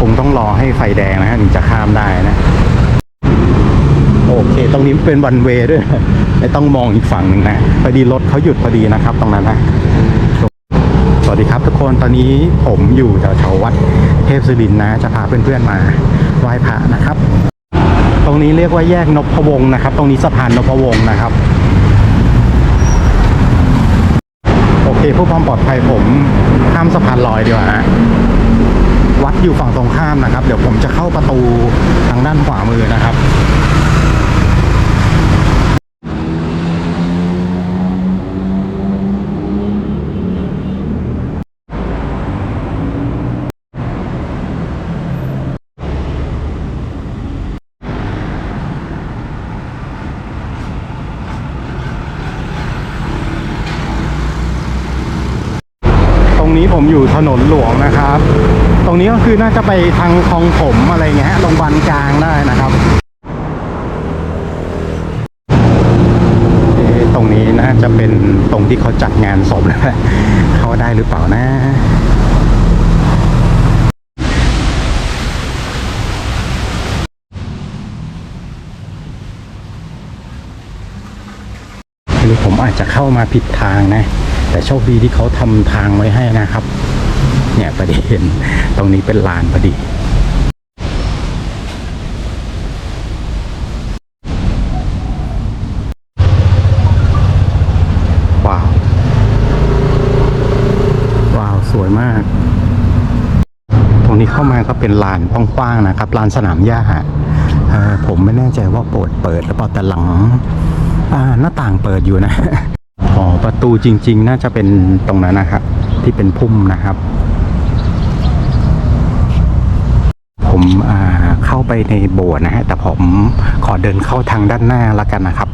คงต้องรอให้ไฟแดงนะฮะถึงจะข้ามได้นะ โอเค ตรงนี้เป็นวันเวด้วยไม่ต้องมองอีกฝั่งหนึ่งนะพอดีรถเขาหยุดพอดีนะครับ ตรงนั้นนะสวัสดีครับทุกคนตอนนี้ผมอยู่แถวๆวัดเทพศิรินนะ จะพาเพื่อนๆมาไหว้พระนะครับ ตรงนี้เรียกว่าแยกนพวงศ์นะครับ ตรงนี้สะพานนพวงศ์นะครับโอเคเพื่อความปลอดภัยผมข้ามสะพานลอยดีกว่าฮะ วัดอยู่ฝั่งตรงข้ามนะครับ เดี๋ยวผมจะเข้าประตูทางด้านขวามือนะครับ ผมอยู่ถนนหลวงนะครับ ตรงนี้ก็คือน่าจะไปทางคลองผมอะไรเงี้ยโรงพยาบาลกลางได้นะครับ ตรงนี้น่าจะเป็นตรงที่เขาจัดงานศพนะเข้าได้หรือเปล่านะหรือผมอาจจะเข้ามาผิดทางนะ แต่โชคดีที่เขาทำทางไว้ให้นะครับ เนี่ยประเด็นตรงนี้เป็นลานพอดีว้าว ว้าวสวยมาก ตรงนี้เข้ามาก็เป็นลานกว้างๆนะครับลานสนามหญ้าผมไม่แน่ใจว่าโปรดเปิดหรือเปล่าแต่หลังหน้าต่างเปิดอยู่นะ ประตูจริง ๆ น่าจะเป็นตรงนั้นนะครับ ที่เป็นพุ่มนะครับ ผมเข้าไปในโบสถ์นะฮะแต่ผมขอเดินเข้าทางด้านหน้าล้วกันนะครับ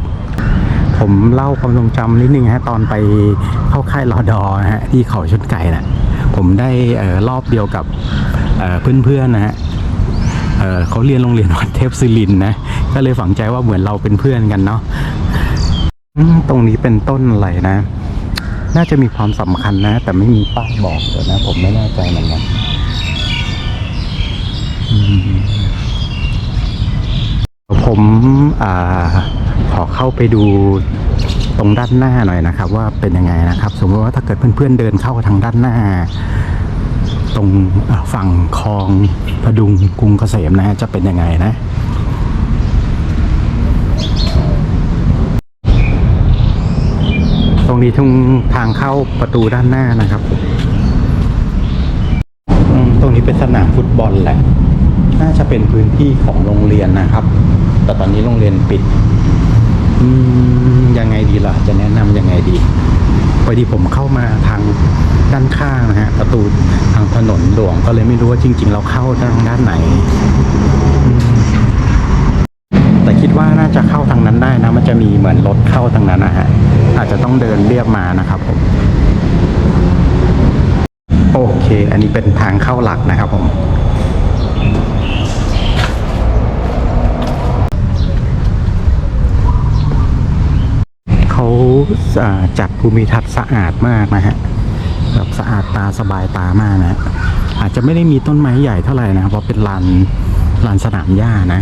ผมเล่าความทรงจำนิดนึงฮะตอนไปเข้าค่ายรอดอนะฮะที่เขาชนไก่นะผมได้อรอบเดียวกับเพื่อนๆนะฮะเเขาเรียนโรงเรียนวัดเทพศิรินนะ ก็เลยฝังใจว่าเหมือนเราเป็นเพื่อนกันเนาะ ตรงนี้เป็นต้นอะไรนะ น่าจะมีความสำคัญนะ แต่ไม่มีป้ายบอกเดี๋ยนะ ผมไม่แน่ใจเหมือนกันผมอขอเข้าไปดูตรงด้านหน้าหน่อยนะครับ ว่าเป็นยังไงนะครับ สมมติว่าถ้าเกิดเพื่อนๆเดินเข้าทางด้านหน้า ตรงฝั่งคลองพดุงกรุงเกษมนะฮะจะเป็นยังไงนะ ตรงนี้ทางทางเข้าประตูด้านหน้านะครับ ตรงนี้เป็นสนามฟุตบอลแหละ น่าจะเป็นพื้นที่ของโรงเรียนนะครับ แต่ตอนนี้โรงเรียนปิดยังไงดีล่ะ จะแนะนำยังไงดีพอดีผมเข้ามาทางด้านข้างนะฮะประตูทางถนนหลวงก็เลยไม่รู้ว่าจริง ๆ เราเข้าทางด้านไหน แต่คิดว่าน่าจะเข้าทางนั้นได้นะ มันจะมีเหมือนรถเข้าทางนั้นนะฮะ อาจจะต้องเดินเรียบมานะครับผมโอเค อันนี้เป็นทางเข้าหลักนะครับผมเขาาจัดภูมิทัศน์สะอาดมากนะฮะแบบสะอาดตาสบายตามากนะอาจจะไม่ได้มีต้นไม้ใหญ่เท่าไหร่นะเพราะเป็นลานลานสนามหญ้านะ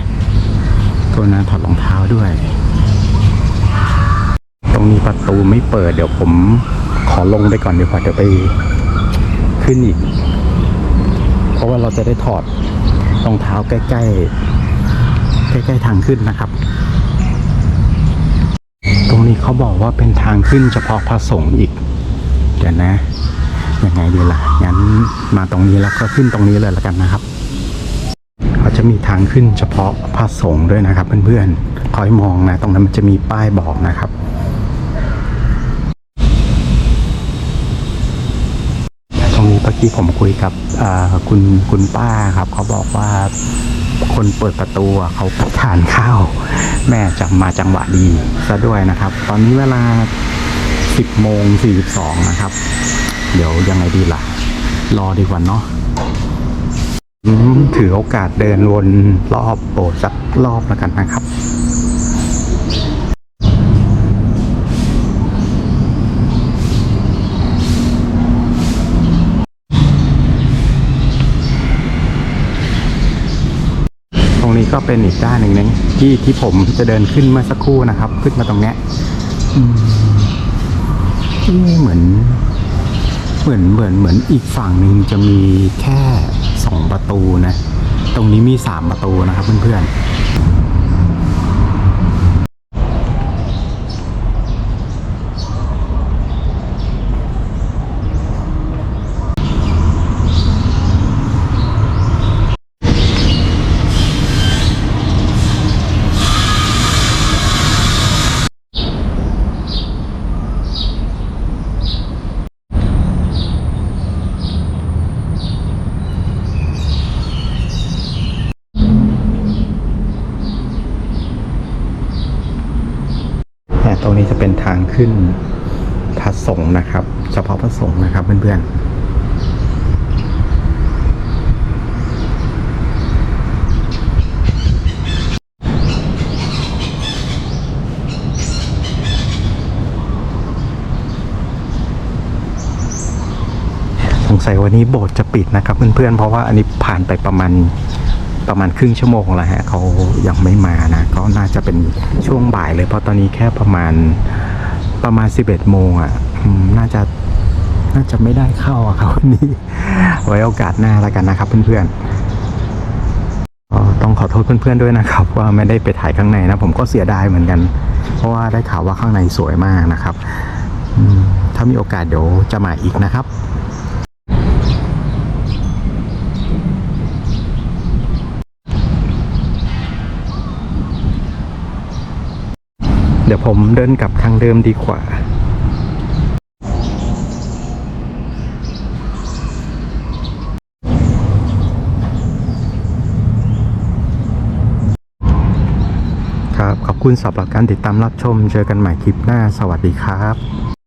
ตัวนั้นถอดรองเท้าด้วย รงนี้ประตูไม่เปิด เดี๋ยวผมขอลงไปก่อนดีกว่าเดี๋ยวไปขึ้นอีก เพราะว่าเราจะได้ถอดรองเท้าใกล้ๆใกล้ๆทางขึ้นนะครับ ตรงนี้เขาบอกว่าเป็นทางขึ้นเฉพาะพระสงฆ์อีก เดี๋ยวนะยังไงดีล่ะงั้นมาตรงนี้แล้วก็ขึ้นตรงนี้เลยแล้วกันนะครับเขาจะมีทางขึ้นเฉพาะพระสงฆ์ด้วยนะครับ เพื่อนๆคอยมองนะ ตรงนั้นมันจะมีป้ายบอกนะครับ ต รงนี้เมื่อกี้ผมคุยกับคุณคุณป้าครับเขาบอกว่าคนเปิดประตูเขาทานข้าว แม่จำมาจังหวะดีซะด้วยนะครับ ตอนนี้เวลา 10โมง42 นะครับ เดี๋ยวยังไงดีล่ะ รอดีกว่าเนาะอืมถือโอกาสเดินวนรอบโบสถ์สักรอบแล้วกันนะครับ ก็เป็นอีกด้านหนึ่งนึงที่ที่ผมจะเดินขึ้นเมื่อสักครู่นะครับ ขึ้นมาตรงเนี้ยอืมนี่เหมือนเหมือนเหมือนเหมือนอีกฝั่งหนึ่งจะมีแค่สองประตูนะ ตรงนี้มีสามประตูนะครับเพื่อนๆ นี้จะเป็นทางขึ้นพระสงฆ์นะครับ เฉพาะพระสงฆ์นะครับเพื่อนๆสงสัยวันนี้โบสถ์จะปิดนะครับเพื่อนๆ เพราะว่าอันนี้ผ่านไปประมาณ ประมาณครึ่งชั่วโมงแล้วฮะเขายังไม่มานะก็น่าจะเป็นช่วงบ่ายเลยเพราะตอนนี้แค่ประมาณประมาณ 11 โมงอะน่าจะน่าจะไม่ได้เข้าอะครับวันนี้ ไว้โอกาสหน้าแล้วกันนะครับเพื่อนๆต้องขอโทษเพื่อนๆด้วยนะครับ ว่าไม่ได้ไปถ่ายข้างในนะ ผมก็เสียดายเหมือนกัน เพราะว่าได้ข่าวว่าข้างในสวยมากนะครับถ้ามีโอกาสเดี๋ยวจะมาอีกนะครับ เดี๋ยวผมเดินกลับทางเดิมดีกว่า ครับ ขอบคุณสำหรับการติดตามรับชม เจอกันใหม่คลิปหน้า สวัสดีครับ